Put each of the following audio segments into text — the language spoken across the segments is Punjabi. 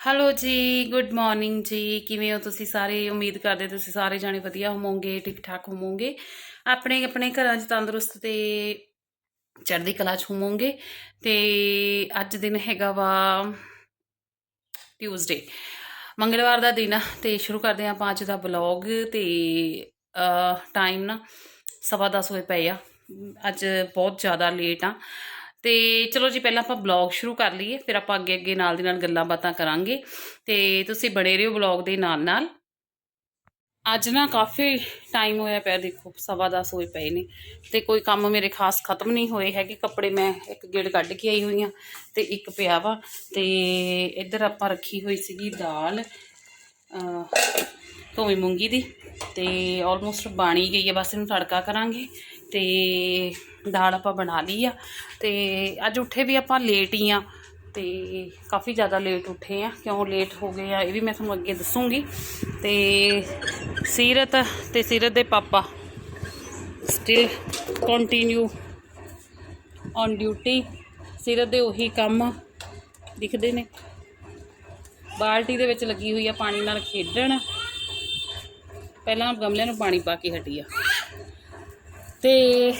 ਹੈਲੋ ਜੀ ਗੁੱਡ ਮਾਰਨਿੰਗ ਜੀ। ਕਿਵੇਂ ਹੋ ਤੁਸੀਂ ਸਾਰੇ? ਉਮੀਦ ਕਰਦੇ ਤੁਸੀਂ ਸਾਰੇ ਜਾਣੇ ਵਧੀਆ ਹੋਵੋਗੇ ਠੀਕ ਠਾਕ ਹੋਵੋਗੇ। ਆਪਣੇ ਆਪਣੇ ਘਰਾਂ 'ਚ ਤੰਦਰੁਸਤ ਤੇ ਚੜ੍ਹਦੀ ਕਲਾ 'ਚ ਹੋਵੋਗੇ। ਤੇ ਅੱਜ ਦਿਨ ਹੈਗਾ ਵਾ ਟਿਊਜ਼ਡੇ ਮੰਗਲਵਾਰ ਦਾ ਦਿਨ ਆ ਤੇ ਸ਼ੁਰੂ ਕਰਦੇ ਹਾਂ ਆਪਾਂ ਅੱਜ ਦਾ ਬਲੌਗ ਤੇ ਟਾਈਮ ਨਾ ਸਵਾ ਦਸ ਹੋਏ ਪਏ ਆ। ਅੱਜ ਬਹੁਤ ਜ਼ਿਆਦਾ ਲੇਟ ਆ। ਤੇ ਚਲੋ ਜੀ, ਪਹਿਲਾਂ ਆਪਾਂ ਬਲੌਗ ਸ਼ੁਰੂ ਕਰ ਲਈਏ, ਫਿਰ ਆਪਾਂ ਅੱਗੇ ਅੱਗੇ ਨਾਲ ਦੀ ਨਾਲ ਗੱਲਾਂ ਬਾਤਾਂ ਕਰਾਂਗੇ। ਤੇ ਤੁਸੀਂ ਬਣੇ ਰਹੋ ਬਲੌਗ ਦੇ ਨਾਲ ਨਾਲ। ਅੱਜ ਨਾ ਕਾਫੀ ਟਾਈਮ ਹੋਇਆ ਪਿਆ, ਦੇਖੋ, ਸਵਾ ਦਸ ਹੋਏ ਪਏ ਨੇ। ਤੇ ਕੋਈ ਕੰਮ ਮੇਰੇ ਖਾਸ ਖਤਮ ਨਹੀਂ ਹੋਏ ਹੈਗੇ, ਕੱਪੜੇ ਮੈਂ ਇੱਕ ਗੇੜ ਕੱਢ ਕੇ ਆਈ ਹੋਈ ਆ ਤੇ ਇੱਕ ਪਿਆ ਵਾ। ਤੇ ਇੱਧਰ ਆਪਾਂ ਰੱਖੀ ਹੋਈ ਸੀਗੀ ਦਾਲ, ਅਹ ਧੋਵੀ ਮੂੰਗੀ ਦੀ। ਤੇ ਆਲਮੋਸਟ ਬਾਣੀ ਗਈ ਹੈ ਬਸ ਇਹਨੂੰ ਤੜਕਾ ਕਰਾਂਗੇ। ਤੇ ਦਾਲ ਆਪਾਂ ਬਣਾ ਲਈ ਆ ਤੇ ਅੱਜ ਉੱਠੇ ਵੀ ਆਪਾਂ ਲੇਟ ਹੀ ਆ ਤੇ ਕਾਫੀ ਜ਼ਿਆਦਾ ਲੇਟ ਉੱਠੇ ਆ, ਕਿਉਂ ਲੇਟ ਹੋ ਗਏ ਆ ਇਹ ਵੀ ਮੈਂ ਤੁਹਾਨੂੰ ਅੱਗੇ ਦੱਸੂਗੀ। ਤੇ ਸੀਰਤ ਤੇ ਸੀਰਤ ਦੇ papa still continue on duty Seerat ਦੇ ਉਹੀ ਕੰਮ ਦਿਖਦੇ ਨੇ। ਬਾਲਟੀ ਦੇ ਵਿੱਚ ਲੱਗੀ ਹੋਈ ਆ ਪਾਣੀ ਨਾਲ ਖੇਡਣ। ਪਹਿਲਾਂ ਗਮਲਿਆਂ ਨੂੰ ਪਾਣੀ ਪਾ ਕੇ ਹਟੀ ਆ। ਤੇ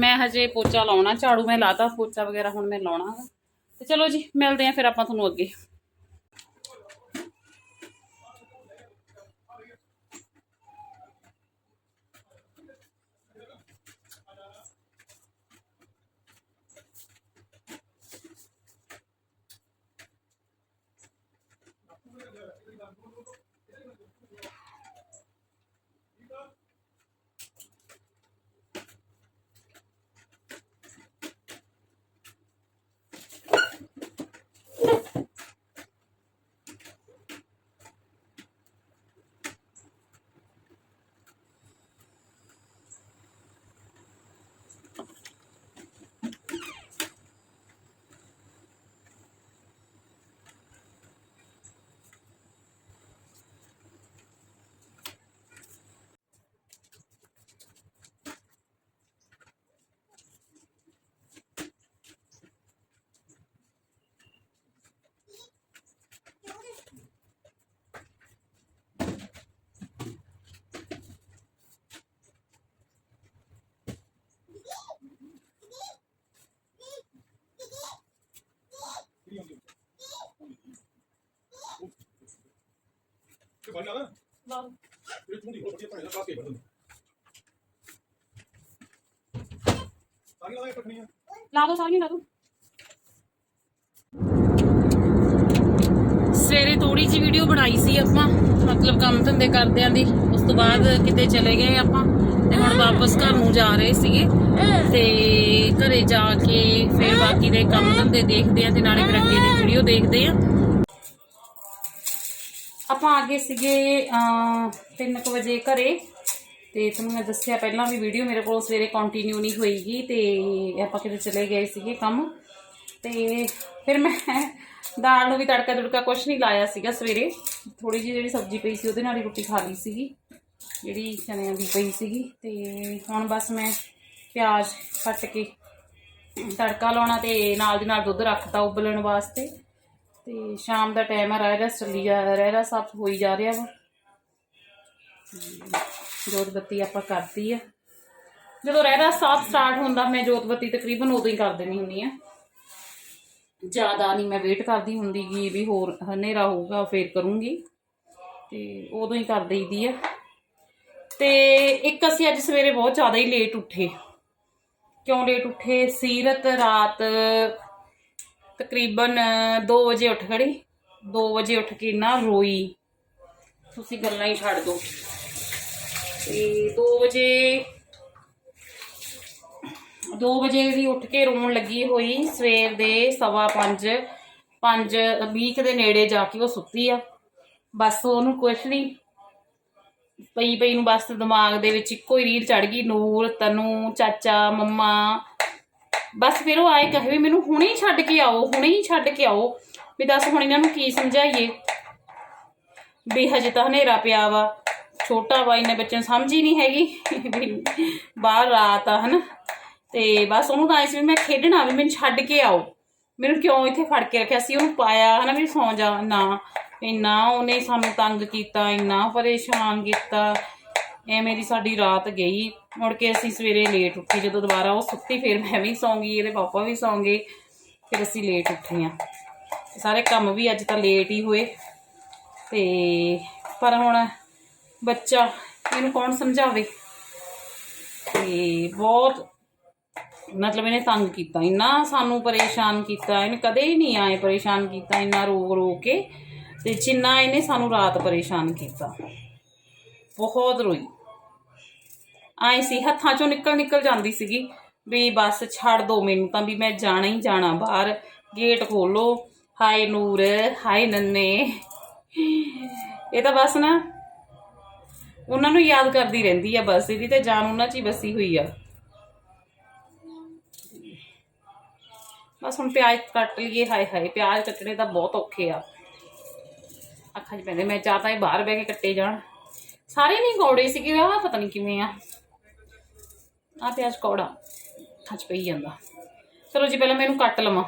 ਮੈਂ ਹਜੇ ਪੋਚਾ ਲਾਉਣਾ, ਝਾੜੂ ਮੈਂ ਲਾਤਾ, ਪੋਚਾ ਵਗੈਰਾ ਹੁਣ ਮੈਂ ਲਾਉਣਾ ਵਾ। ਤੇ ਚਲੋ ਜੀ, ਮਿਲਦੇ ਆ ਫਿਰ ਆਪਾਂ ਤੁਹਾਨੂੰ ਅੱਗੇ ਸਾਰੀਆਂ ਲਾਏ ਪਟਣੀਆਂ ਲਾ ਦੋ ਸਾਰੀਆਂ ਲਾ ਦੋ ਸਵੇਰੇ ਥੋੜੀ ਜਿਹੀ ਵੀਡੀਓ ਬਣਾਈ ਸੀ ਆਪਾਂ ਮਤਲਬ ਕੰਮ ਧੰਦੇ ਕਰਦਿਆਂ ਦੀ। ਉਸ ਤੋਂ ਬਾਅਦ ਕਿਤੇ ਚਲੇ ਗਏ ਆਪਾਂ ਤੇ ਹੁਣ ਵਾਪਸ ਘਰ ਨੂੰ ਜਾ ਰਹੇ ਸੀਗੇ। ਤੇ ਘਰੇ ਜਾ ਕੇ ਫਿਰ ਬਾਕੀ ਦੇ ਕੰਮ ਧੰਦੇ ਦੇਖਦੇ ਆ ਤੇ ਨਾਲੇ ਫਿਰ ਅੱਗੇ ਦੀ ਵੀਡੀਓ ਦੇਖਦੇ ਆ। ਆਪਾਂ ਆ ਗਏ ਸੀਗੇ 3:00 ਵਜੇ ਘਰੇ। ਤੇ ਤੁਹਾਨੂੰ ਮੈਂ ਦੱਸਿਆ ਪਹਿਲਾਂ ਵੀ ਵੀਡੀਓ ਮੇਰੇ ਕੋਲ ਸਵੇਰੇ ਕੰਟੀਨਿਊ ਨਹੀਂ ਹੋਈਗੀ, ਤੇ ਆਪਾਂ ਕਿਤੇ ਚਲੇ ਗਏ ਸੀਗੇ ਕੰਮ। ਤੇ ਫਿਰ ਮੈਂ ਦਾਲ ਨੂੰ ਵੀ ਤੜਕਾ ਤੁੜਕਾ ਕੁਛ ਨਹੀਂ ਲਾਇਆ ਸੀਗਾ ਸਵੇਰੇ। ਥੋੜੀ ਜਿਹੀ ਜਿਹੜੀ ਸਬਜ਼ੀ ਪਈ ਸੀ, ਉਹਦੇ ਨਾਲ ਹੀ ਰੋਟੀ ਖਾ ਲਈ ਸੀਗੀ, ਜਿਹੜੀ ਚਨਿਆਂ ਦੀ ਪਈ ਸੀਗੀ। ਤੇ ਹੁਣ ਬਸ ਮੈਂ ਪਿਆਜ਼ ਕੱਟ ਕੇ ਤੜਕਾ ਲਾਉਣਾ ਤੇ ਨਾਲ ਦੀ ਨਾਲ ਦੁੱਧ ਰੱਖਤਾ ਉਬਲਣ ਵਾਸਤੇ। ਤੇ ਸ਼ਾਮ ਦਾ ਟਾਈਮ ਆ ਰਹਿਰਾ ਚੱਲੀ ਜਾ ਰਹਿਰਾ ਸਾਫ਼ ਹੋਈ ਜਾ ਰਿਹਾ ਵਾ। ਜੋਤ ਬੱਤੀ ਆਪਾਂ ਕਰਤੀ ਆ। ਜਦੋਂ ਰਹਿਰਾ ਸਾਫ਼ ਸਟਾਰਟ ਹੁੰਦਾ, ਮੈਂ ਜੋਤ ਬੱਤੀ ਤਕਰੀਬਨ ਉਦੋਂ ਹੀ ਕਰ ਦੇਣੀ ਹੁੰਦੀ ਆ। ਜ਼ਿਆਦਾ ਨਹੀਂ ਮੈਂ ਵੇਟ ਕਰਦੀ ਹੁੰਦੀ ਗੀ ਵੀ ਹੋਰ ਹਨੇਰਾ ਹੋਊਗਾ ਫੇਰ ਕਰੂੰਗੀ। ਤੇ ਉਦੋਂ ਹੀ ਕਰ ਦਈਦੀ ਆ। ਤੇ ਇੱਕ ਅਸੀਂ ਅੱਜ ਸਵੇਰੇ ਬਹੁਤ ਜ਼ਿਆਦਾ ਹੀ ਲੇਟ ਉੱਠੇ। ਕਿਉਂ ਲੇਟ ਉੱਠੇ? ਸੀਰਤ ਰਾਤ ਤਕਰੀਬਨ 2 ਵਜੇ ਉੱਠ ਖੜੀ। 2 ਵਜੇ ਉੱਠ ਕੇ ਨਾ ਰੋਈ। ਤੁਸੀਂ ਗੱਲਾਂ ਹੀ ਛੱਡ ਦਿਓ। ਤੇ 2 ਵਜੇ 2 ਵਜੇ ਦੀ ਉੱਠ ਕੇ ਰੋਣ ਲੱਗੀ ਹੋਈ। ਸਵੇਰ ਦੇ ਸਵਾ 5 5 20 ਦੇ ਨੇੜੇ ਜਾ ਕੇ ਉਹ ਸੁੱਤੀ ਆ। ਬਸ ਉਹਨੂੰ ਕੁਛ ਨਹੀਂ ਪਈ ਪਈ ਨੂੰ ਬਸ ਦਿਮਾਗ ਦੇ ਵਿੱਚ ਇੱਕੋ ਹੀ ਰੀਲ ਚੜ ਗਈ। ਨੂਰ, ਤਨੂ, ਚਾਚਾ, ਮੰਮਾ ਬਸ ਫਿਰ ਉਹ ਆਏ ਕਹੇ ਵੀ ਮੈਨੂੰ ਹੁਣੇ ਹੀ ਛੱਡ ਕੇ ਆਓ, ਹੁਣੇ ਹੀ ਛੱਡ ਕੇ ਆਓ। ਵੀ ਦੱਸ ਹੁਣ ਇਹਨਾਂ ਨੂੰ ਕੀ ਸਮਝਾਈਏ? ਵੀ ਹਜੇ ਤਾਂ ਹਨੇਰਾ ਪਿਆ ਵਾ, ਛੋਟਾ ਵਾ ਇਹਨੇ ਬੱਚੇ ਨੂੰ ਸਮਝ ਹੀ ਨਹੀਂ ਹੈਗੀ। ਵੀ ਬਾਹਰ ਰਾਤ ਆ, ਹਨਾ। ਤੇ ਬਸ ਉਹਨੂੰ ਤਾਂ ਐ ਸੀ ਵੀ ਮੈਂ ਖੇਡਣਾ ਵੀ, ਮੈਨੂੰ ਛੱਡ ਕੇ ਆਓ। ਮੈਨੂੰ ਕਿਉਂ ਇੱਥੇ ਫੜ ਕੇ ਰੱਖਿਆ ਸੀ? ਉਹਨੂੰ ਪਾਇਆ, ਹਨਾ, ਵੀ ਸੌਂ ਜਾ, ਨਾ। ਇੰਨਾ ਉਹਨੇ ਸਾਨੂੰ ਤੰਗ ਕੀਤਾ, ਇੰਨਾ ਪਰੇਸ਼ਾਨ ਕੀਤਾ। ਐਵੇਂ ਦੀ ਸਾਡੀ ਰਾਤ ਗਈ। ਮੁੜ ਕੇ ਅਸੀਂ ਸਵੇਰੇ ਲੇਟ ਉੱਠੀ, ਜਦੋਂ ਦੁਬਾਰਾ ਉਹ ਸੁੱਤੀ, ਫਿਰ ਮੈਂ ਵੀ ਸੌਂ ਗਈ, ਇਹਦੇ ਪਾਪਾ ਵੀ ਸੌਂ ਗਏ, ਫਿਰ ਅਸੀਂ ਲੇਟ ਉੱਠੀਆਂ ਸਾਰੇ ਕੰਮ ਵੀ ਅੱਜ ਤਾਂ ਲੇਟ ਹੀ ਹੋਏ। ਤੇ ਪਰ ਹੁਣ ਬੱਚਾ ਇਹਨੂੰ ਕੌਣ ਸਮਝਾਵੇ? ਤੇ ਬਹੁਤ ਮਤਲਬ ਇਹਨੇ ਤੰਗ ਕੀਤਾ, ਇੰਨਾ ਸਾਨੂੰ ਪਰੇਸ਼ਾਨ ਕੀਤਾ, ਇਹਨੇ ਕਦੇ ਹੀ ਨਹੀਂ ਆਏ ਪਰੇਸ਼ਾਨ ਕੀਤਾ, ਇੰਨਾ ਰੋ ਰੋ ਕੇ, ਤੇ ਜਿੰਨਾ ਇਹਨੇ ਸਾਨੂੰ ਰਾਤ ਪਰੇਸ਼ਾਨ ਕੀਤਾ। ਬਹੁਤ ਰੋਈ। ਆਏ ਸੀ, ਹੱਥਾਂ ਚੋਂ ਨਿਕਲ ਨਿਕਲ ਜਾਂਦੀ ਸੀਗੀ ਵੀ ਬਸ ਛੱਡ ਦੋ ਮੈਨੂੰ ਤਾਂ ਵੀ ਮੈਂ ਜਾਣਾ ਹੀ ਜਾਣਾ ਬਾਹਰ ਗੇਟ ਖੋਲੋ ਹਾਏ ਨੂਰ, ਹਾਏ ਨੰਨੇ। ਇਹ ਤਾਂ ਬਸ ਨਾ ਉਹਨਾਂ ਨੂੰ ਯਾਦ ਕਰਦੀ ਰਹਿੰਦੀ ਆ ਬਸ, ਇਹਦੀ ਤੇ ਜਾਨ ਉਹਨਾਂ 'ਚ ਹੀ ਵਸੀ ਹੋਈ ਆ। ਬਸ ਹੁਣ ਪਿਆਜ਼ ਕੱਟ ਲਈਏ, ਹਾਏ ਹਾਏ, ਪਿਆਜ਼ ਕੱਟਣੇ ਤਾਂ ਬਹੁਤ ਔਖੇ ਆ। ਅੱਖਾਂ 'ਚ ਪੈਂਦੇ, ਮੈਂ ਚਾਹਤਾ ਇਹ ਬਾਹਰ ਬਹਿ ਕੇ ਕੱਟੇ ਜਾਣ। ਸਾਰੇ ਨਹੀਂ ਕੌੜੇ ਸੀਗੇ ਆ ਪਤਾ ਨਹੀਂ ਕਿਵੇਂ ਆ। ਆ ਪਿਆਜ਼ ਕੌੜਾ, ਅੱਖਾਂ 'ਚ ਪਈ ਜਾਂਦਾ। ਚਲੋ ਜੀ, ਪਹਿਲਾਂ ਮੈਂ ਇਹਨੂੰ ਕੱਟ ਲਵਾਂ।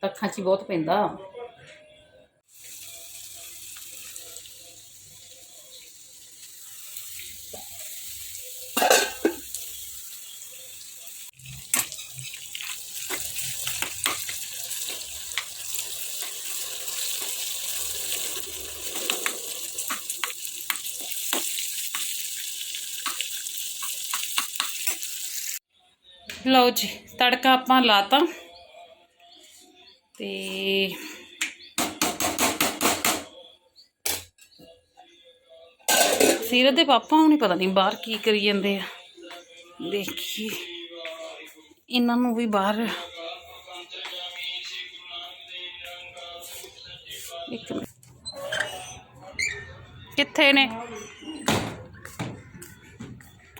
ਤਾਂ ਅੱਖਾਂ 'ਚ ਹੀ ਬਹੁਤ ਪੈਂਦਾ। ਲਓ ਜੀ, ਤੜਕਾ ਆਪਾਂ ਲਾਤਾ। ਤੇ ਸੀਰਤ ਦੇ ਪਾਪਾ ਹੁਣੀ ਪਤਾ ਨਹੀਂ ਬਾਹਰ ਕੀ ਕਰੀ ਜਾਂਦੇ ਆ। ਦੇਖੀ ਇਹਨਾਂ ਨੂੰ ਵੀ ਬਾਹਰ ਇੱਕ ਕਿੱਥੇ ਨੇ?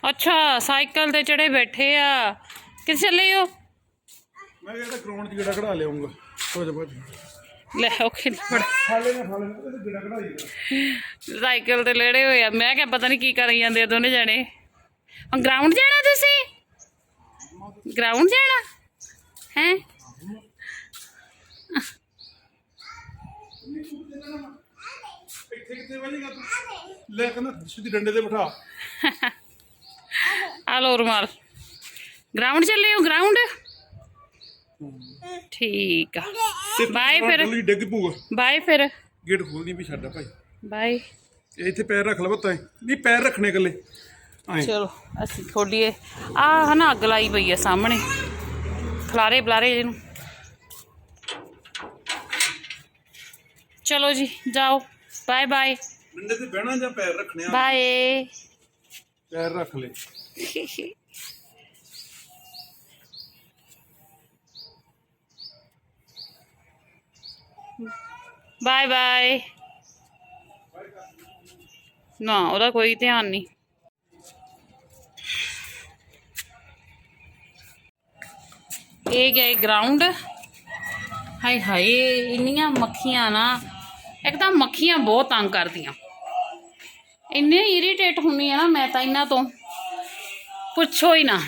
ਅੱਛਾ, ਸਾਈਕਲ ਤੇ ਚੜੇ ਬੈਠੇ ਆ। ਕਿੱਥੇ ਚੱਲੇ ਹੋ? ਮੈਂ ਕਹਿੰਦਾ ਗਰਾਊਂਡ 'ਚ ਗੇੜਾ ਕਢਾ ਲਿਆਉਂਗਾ। ਹੋ ਜਾ ਬਾਅਦ ਲੈ ਓਕੇ ਫੜ। ਹਾਲੇ ਨਾ ਹਾਲੇ ਨਾ ਤੇ ਗੇੜਾ ਸਾਈਕਲ ਤੇ ਲੜੇ ਹੋਏ ਆ। ਮੈਂ ਕਿਹਾ ਪਤਾ ਨਹੀਂ ਕੀ ਕਰੀ ਜਾਂਦੇ ਆ ਦੋਨੇ ਜਣੇ। ਹੁਣ ਗਰਾਊਂਡ ਜਾਣਾ ਤੁਸੀਂ? ਗਰਾਊਂਡ ਜਾਣਾ? ਹੈ? ਇੱਥੇ ਕਿੱਥੇ ਵਜੇਗਾ ਤੂੰ? ਲੈ ਕਹਿੰਦਾ ਸਿੱਧੀ ਡੰਡੇ ਤੇ ਬਿਠਾ। ਆ ਲੋ ਰੁਮਾਲ ਗਰਾਊਂਡ ਚੱਲੇ ਹੋ ਗਰਾਊਂਡ? ਠੀਕ ਆ। ਬਾਏ ਫਿਰ। ਗਲੀ ਡਿੱਗ ਪੂਗਾ ਬਾਏ ਫਿਰ। ਗੇਟ ਖੋਲਦੀ ਵੀ ਛੱਡ ਭਾਈ। ਬਾਏ। ਇੱਥੇ ਪੈਰ ਰੱਖ ਲੈ ਬੱਤਾ ਨਹੀਂ ਪੈਰ ਰੱਖਣੇ ਇਕੱਲੇ। ਐਂ। ਚਲੋ ਅਸੀਂ ਖੋਲੀਏ। ਆ ਹਨਾ ਅੱਗ ਲਾਈ ਪਈ ਆ ਸਾਹਮਣੇ। ਖਲਾਰੇ ਬਲਾਰੇ ਇਹਨੂੰ। ਚਲੋ ਜੀ ਜਾਓ। Bye bye. ਡੰਡੇ ਤੇ ਬਹਿਣਾ ਜਾਂ ਪੈਰ ਰੱਖਣੇ ਆ? ਬਾਏ। ਪੈਰ ਰੱਖ ਲੈ। ਬਾਏ ਬਾਏ ਨਾ, ਉਹਦਾ ਕੋਈ ਧਿਆਨ ਨਹੀਂ। ਇਹ ਗਏ ਗਰਾਊਂਡ ਹਾਏ ਹਾਏ, ਇੰਨੀਆਂ ਮੱਖੀਆਂ ਨਾ। ਇੱਕ ਤਾਂ ਮੱਖੀਆਂ ਬਹੁਤ ਤੰਗ ਕਰਦੀਆਂ। ਇੰਨੇ ਇਰੀਟੇਟ ਹੁੰਨੀ ਆ ਨਾ ਮੈਂ ਤਾਂ ਇਹਨਾਂ ਤੋਂ। ਪੁੱਛੋ ਹੀ ਨਾ।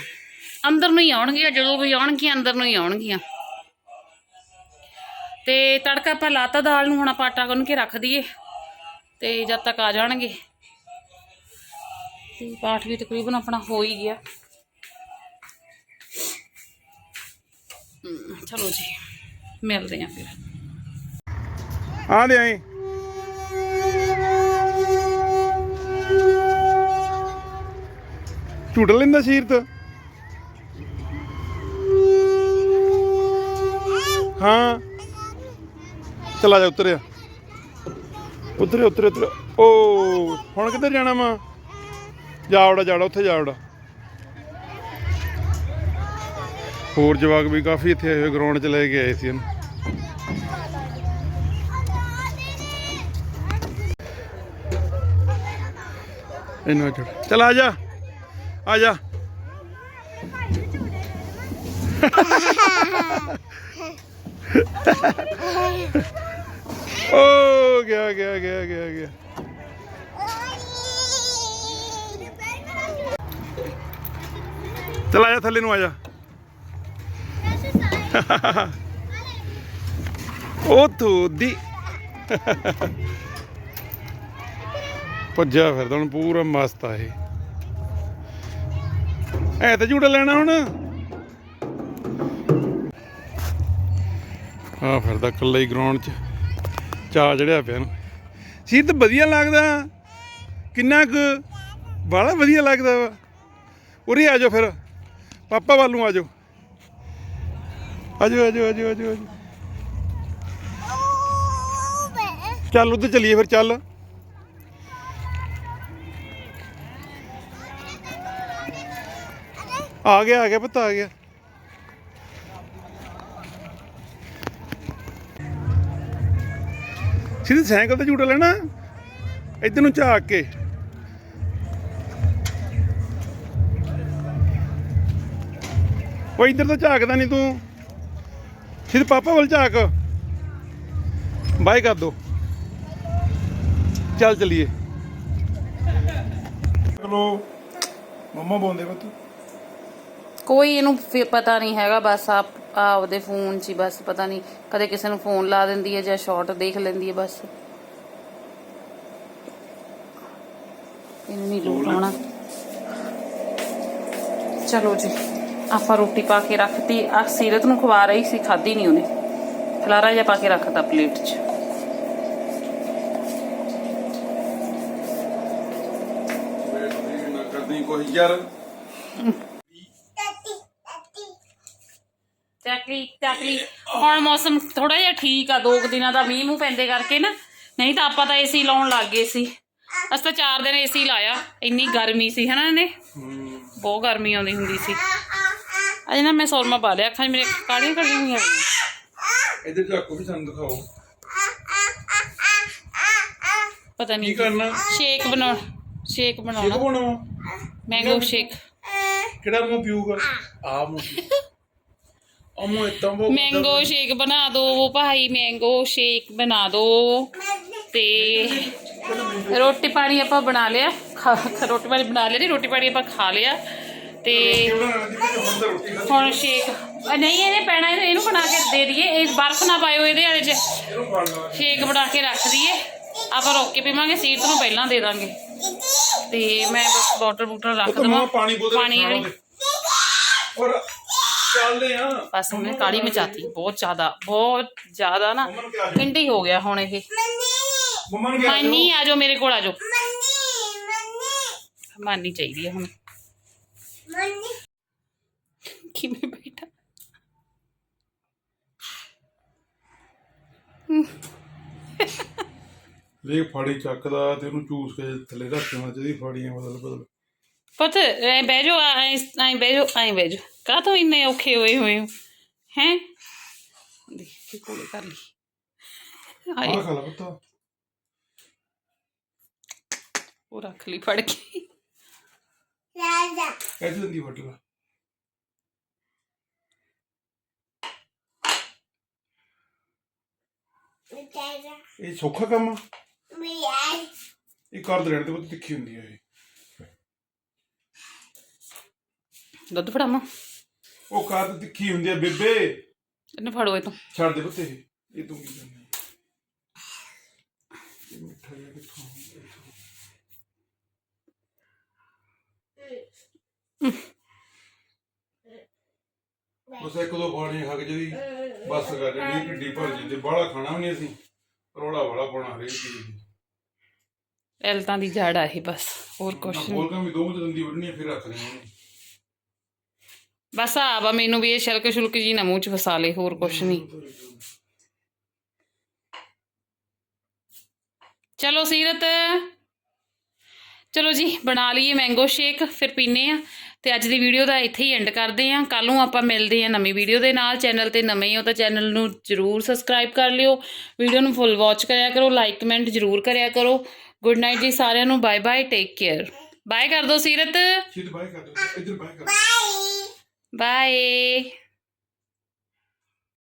ਅੰਦਰ ਨੂੰ ਹੀ ਆਉਣਗੀਆਂ, ਜਦੋਂ ਵੀ ਆਉਣਗੀਆਂ, ਅੰਦਰ ਨੂੰ ਹੀ ਆਉਣਗੀਆਂ। ਤੇ ਤੜਕਾ ਆਪਾਂ ਲਾਤਾ ਦਾਲ ਨੂੰ, ਹੁਣ ਆਪਾਂ ਆਟਾ ਗੁੰਨ ਕੇ ਰੱਖ ਦਈਏ ਤੇ ਜਦ ਤੱਕ ਆ ਜਾਣਗੇ। ਤੇ ਪਾਠ ਵੀ ਤਕਰੀਬਨ ਆਪਣਾ ਹੋ ਹੀ ਗਿਆ। ਚਲੋ ਜੀ, ਮਿਲਦੇ ਆਂ ਫਿਰ। ਆ ਦੇ ਆਏ ਝੂਟ ਲੈਂਦਾ ਸ਼ੀਰ ਤਾਂ ਹਾਂ। ਚਲਾ ਜਾ ਉਤਰਿਆ। ਉਤਰੇ ਉਤਰੇ ਉਤਰੇ ਓ ਹੁਣ ਕਿੱਧਰ ਜਾਣਾ ਵਾ? ਜਾ ਉੜਾ ਜਾੜਾ ਉੱਥੇ ਜਾ ਉੜਾ ਹੋਰ ਜਵਾਕ ਵੀ ਕਾਫੀ ਇੱਥੇ ਆਏ ਹੋਏ ਗਰਾਊਂਡ 'ਚ ਲੈ ਕੇ ਆਏ ਸੀ ਇਹਨੂੰ। ਇਹਨੂੰ ਚੜ ਚਲ ਆ ਜਾ ਆ ਜਾ। ਓ, ਗਿਆ ਗਿਆ ਗਿਆ ਗਿਆ ਗਿਆ। ਚਲ ਆ ਜਾ ਥੱਲੇ ਨੂੰ ਆ ਜਾ। ਉਹ ਦੀ ਭੱਜਿਆ ਫਿਰਦਾ ਹੁਣ, ਪੂਰਾ ਮਸਤ ਆ ਇਹ। ਐ ਤਾਂ ਝੂਟਾ ਲੈਣਾ ਹੁਣ। ਆ ਫਿਰਦਾ ਇਕੱਲਾ ਹੀ ਗਰਾਊਂਡ 'ਚ ਚਾ ਚੜਿਆ ਪਿਆ ਨੂੰ ਸੀ ਤਾਂ ਵਧੀਆ ਲੱਗਦਾ। ਕਿੰਨਾ ਕੁ ਬੜਾ ਵਧੀਆ ਲੱਗਦਾ ਵਾ। ਉਰੇ ਆ ਜਾਓ ਫਿਰ। ਪਾਪਾ ਵੱਲ ਨੂੰ ਆ ਜਾਓ। ਆ ਜਾਓ ਆ ਜਾਓ ਆ ਜਾਓ ਆ ਜਾਓ ਆ ਜਾਓ। ਚੱਲ ਉੱਧਰ ਚੱਲੀਏ ਫਿਰ, ਚੱਲ। ਆ ਗਿਆ ਆ ਗਿਆ ਪੁੱਤ, ਆ ਗਿਆ। ਸਿੱਧੇ ਸਾਈਕਲ ਤੇ ਝੂਟਾ ਲੈਣਾ। ਇੱਧਰ ਨੂੰ ਝਾਕ ਕੇ। ਉਹ ਇੱਧਰ ਤਾਂ ਝਾਕਦਾ ਨਹੀਂ ਤੂੰ। ਸਿੱਧੇ ਪਾਪਾ ਵੱਲ ਝਾਕ। ਬਾਈ ਕਰ ਦੋ। ਚੱਲ ਚਲੀਏ। ਚਲੋ, ਮੰਮਾ ਬੋਲਦੇ ਪੁੱਤ ਕੋਈ ਇਹਨੂੰ ਪਤਾ ਨਹੀਂ ਹੈਗਾ, ਬਸ ਆਪ, ਆਪਦੇ ਫੋਨ 'ਚ ਹੀ ਬਸ ਪਤਾ ਨਹੀਂ, ਕਦੇ ਕਿਸੇ ਨੂੰ ਫੋਨ ਲਾ ਦਿੰਦੀ ਹੈ ਜਾਂ ਸ਼ਾਰਟ ਦੇਖ ਲੈਂਦੀ ਹੈ ਬਸ। ਇਹਨੂੰ ਨਹੀਂ ਲੋਟ ਆਉਣਾ ਚਲੋ ਜੀ, ਆਪਾਂ ਰੋਟੀ ਪਾ ਕੇ ਰੱਖਤੀ ਆ ਸੀਰਤ ਨੂੰ ਖਵਾ ਰਹੀ ਸੀ, ਖਾਧੀ ਨਹੀਂ ਉਹਨੇ। ਖਲਾਰਾ ਜਿਹਾ ਪਾ ਕੇ ਰੱਖਤਾ ਪਲੇਟ 'ਚ। ਕੋਈ ਯਾਰ। ਚੱਕਲੀ ਚੱਕਲੀ ਹੁਣ ਮੌਸਮ ਥੋੜਾ ਜਿਹਾ ਠੀਕ ਆ ਦੋ ਕੁ ਦਿਨਾਂ ਦਾ ਮੀਂਹ ਮੂੰਹ ਪੈਂਦੇ ਕਰਕੇ ਨਾ। ਨਹੀਂ ਤਾਂ ਆਪਾਂ ਤਾਂ ਏਸੀ ਲਾਉਣ ਲੱਗ ਗਏ ਸੀ। ਅਸੀਂ ਤਾਂ ਚਾਰ ਦਿਨ ਏਸੀ ਲਾਇਆ। ਇੰਨੀ ਗਰਮੀ ਸੀ ਹਨਾ ਇਹਨੇ? ਬਹੁਤ ਗਰਮੀ ਆਉਂਦੀ ਹੁੰਦੀ ਸੀ। ਅਜੇ ਨਾ ਮੈਂ ਸੌਰਮਾ ਪਾ ਲਿਆ ਅੱਖਾਂ 'ਚ ਮੇਰੇ ਕਾਲੀਆਂ ਕਾਲੀਆਂ ਹੋਈਆਂ। ਇੱਧਰ ਝਾਕੋ ਵੀ ਸਾਨੂੰ ਦਿਖਾਓ। ਪਤਾ ਕੀ ਨਹੀਂ ਕਰਨਾ? ਸ਼ੇਕ ਬਣਾਉਣ ਸ਼ੇਕ ਕੀ ਬਣਾਉਣਾ। ਮੈਂਗੋ ਸ਼ੇਕ ਕਿਹੜਾ ਮੂੰਹ ਪੀਊਗਾ? ਆ ਮੂੰਹ। ਮੈਂਗੋ ਸ਼ੇਕ ਬਣਾ ਦਿਓ ਭਾਈ ਮੈਂਗੋ ਸ਼ੇਕ ਬਣਾ ਦਿਓ ਤੇ ਰੋਟੀ ਪਾਣੀ ਆਪਾਂ ਬਣਾ ਲਿਆ। ਰੋਟੀ ਪਾਣੀ ਬਣਾ ਲਿਆ ਨਹੀਂ ਰੋਟੀ ਪਾਣੀ ਆਪਾਂ ਖਾ ਲਿਆ। ਤੇ ਹੁਣ ਸ਼ੇਕ ਨਹੀਂ ਇਹਨੇ ਪੈਣਾ ਇਹਨੂੰ ਬਣਾ ਕੇ ਦੇ ਦਈਏ। ਇਹ ਬਰਫ਼ ਨਾ ਪਾਇਓ ਇਹਦੇ ਵਾਲੇ 'ਚ। ਸ਼ੇਕ ਬਣਾ ਕੇ ਰੱਖ ਦਈਏ। ਆਪਾਂ ਰੋਕ ਕੇ ਪੀਵਾਂਗੇ ਸੀਟ ਨੂੰ ਪਹਿਲਾਂ ਦੇ ਦਾਂਗੇ। ਤੇ ਮੈਂ ਬਸ ਬੋਟਲ ਬੂਟਲ ਰੱਖ ਤਾਂ ਦਵਾਂ। ਪਾਣੀ ਬੋਤਲ ਪਾਣੀ ਵਾਲੀ। ਔਰ ਚੱਲਦੇ ਆ। ਬਸ ਉਹਨੇ ਕਾਲੀ ਮਚਾਤੀ ਬਹੁਤ ਜ਼ਿਆਦਾ ਬਹੁਤ ਜ਼ਿਆਦਾ ਨਾ ਹਿੰਡੀ ਹੋ ਗਿਆ ਹੁਣ ਇਹ। ਮੰਮਾ ਨੂੰ ਮਾਨੀ ਆ ਜਾਓ। ਮੇਰੇ ਕੋਲ ਆ ਜਾਓ ਮਾਨੀ ਚਾਹੀਦੀ ਹੈ ਹੁਣ। ਕਿਵੇਂ ਬੈਠਾ? ਵੇਖ ਫਾੜੀ ਚੱਕਦਾ ਤੇ ਉਹਨੂੰ ਚੂਸ ਕੇ ਥੱਲੇ ਰੱਖ ਦੇਣਾ ਚਾਹੀਦੀ ਫਾੜੀਆਂ ਬਦਲ ਬਦਲ ਪੁੱਤ ਐ ਬਹਿ ਐ ਐ ਬਹਿ ਐ ਬਹਿ ਕਾਹ ਤੋਂ ਇੰਨੇ ਔਖੇ ਹੋਏ ਹੋਏ ਹੋ? ਹੈ? ਦੇਖ ਕੇ ਕੋਲੇ ਕਰ ਲਈ। ਆਏ। ਖਾ ਲਾ ਪੁੱਤ। ਉਹ ਰੱਖ ਲਈ ਫੜ ਕੇ। ਐਸੇ ਦਿੰਦੀ ਫਟਲਾ ਇਹ ਸੌਖਾ ਕੰਮ ਆ? ਇਹ ਕਰ ਦੇ ਰਹਿਣ ਤੇ ਬਹੁਤ ਤਿੱਖੀ ਹੁੰਦੀ ਹੈ ਇਹ। ਦੁੱਧ ਫੜਾਵਾਂ? ਉਹ ਕਰ ਤੇ ਤਿੱਖੀ ਹੁੰਦੀ ਹੈ ਬੇਬੇ? ਇਹਨੂੰ ਫੜੋ ਇਹ ਤੋਂ। ਛੱਡ ਦੇ ਪੁੱਤੇ ਇਹ। ਤੂੰ ਕੀ ਕਰਨਾ? ਇਹ ਮਿੱਠਾ ਜਿਹਾ ਕਿੱਥੋਂ ਇੱਥੋਂ। ਬਸ ਇੱਕ ਦੋ ਫਾੜੀਆਂ ਖਾ ਕੇ ਜਿਹੜੀ ਬਸ ਕਰ ਜਿਹੜੀ ਢਿੱਡੀ ਭਰ ਜਾਂਦੀ ਬਾਹਲਾ ਖਾਣਾ ਵੀ ਨਹੀਂ ਅਸੀਂ। ਰੋਲਾ ਵਾਲਾ ਪਾਉਣਾ ਹਰੇਕ ਚੀਜ਼ ਦੀ। ਐਲਤਾਂ ਦੀ ਜੜ ਆ ਇਹ ਬਸ ਹੋਰ ਕੁਛ ਨਹੀਂ ਬੋਲ ਕੇ ਵੀ ਦੋ ਮੁੱਠ ਦੰਦੀ ਵੱਢਣੀ ਆ, ਫਿਰ ਰੱਖ ਉਹਨੂੰ। ਬਸ ਆ ਵਾ ਮੈਨੂੰ ਵੀ ਇਹ ਛਲਕ ਛੁਲਕ ਜੀ ਨਾ ਮੂੰਹ ਚ ਫਸਾ ਲੇ ਹੋਰ ਕੁਛ ਨਹੀਂ ਚਲੋ ਸੀਰਤ ਚਲੋ ਜੀ ਬਣਾ ਲਈਏ ਮੈਂਗੋ ਸ਼ੇਕ ਫਿਰ ਪੀਨੇ ਆ। ਤੇ ਅੱਜ ਦੀ ਵੀਡੀਓ ਦਾ ਇੱਥੇ ਹੀ ਐਂਡ ਕਰਦੇ ਆ। ਕੱਲ ਨੂੰ ਆਪਾਂ ਮਿਲਦੇ ਆ ਨਵੀਂ ਵੀਡੀਓ ਦੇ ਨਾਲ। ਚੈਨਲ ਤੇ ਨਵੇਂ ਹੋ ਤਾਂ ਚੈਨਲ ਨੂੰ ਜਰੂਰ ਸਬਸਕ੍ਰਾਈਬ ਕਰ ਲਿਓ। ਵੀਡੀਓ ਨੂੰ ਫੁੱਲ ਵਾਚ ਕਰਿਆ ਕਰੋ ਲਾਈਕ ਕਮੈਂਟ ਜਰੂਰ ਕਰਿਆ ਕਰੋ। ਗੁੱਡ ਨਾਈਟ ਜੀ ਸਾਰਿਆਂ ਨੂੰ bye bye take care bye ਕਰ ਦੋ ਸੀਰਤ। ਸਿੱਧ ਬਾਈ ਕਰ ਦੇ ਇੱਧਰ ਬਾਈ ਕਰ ਬਾਏ Bye.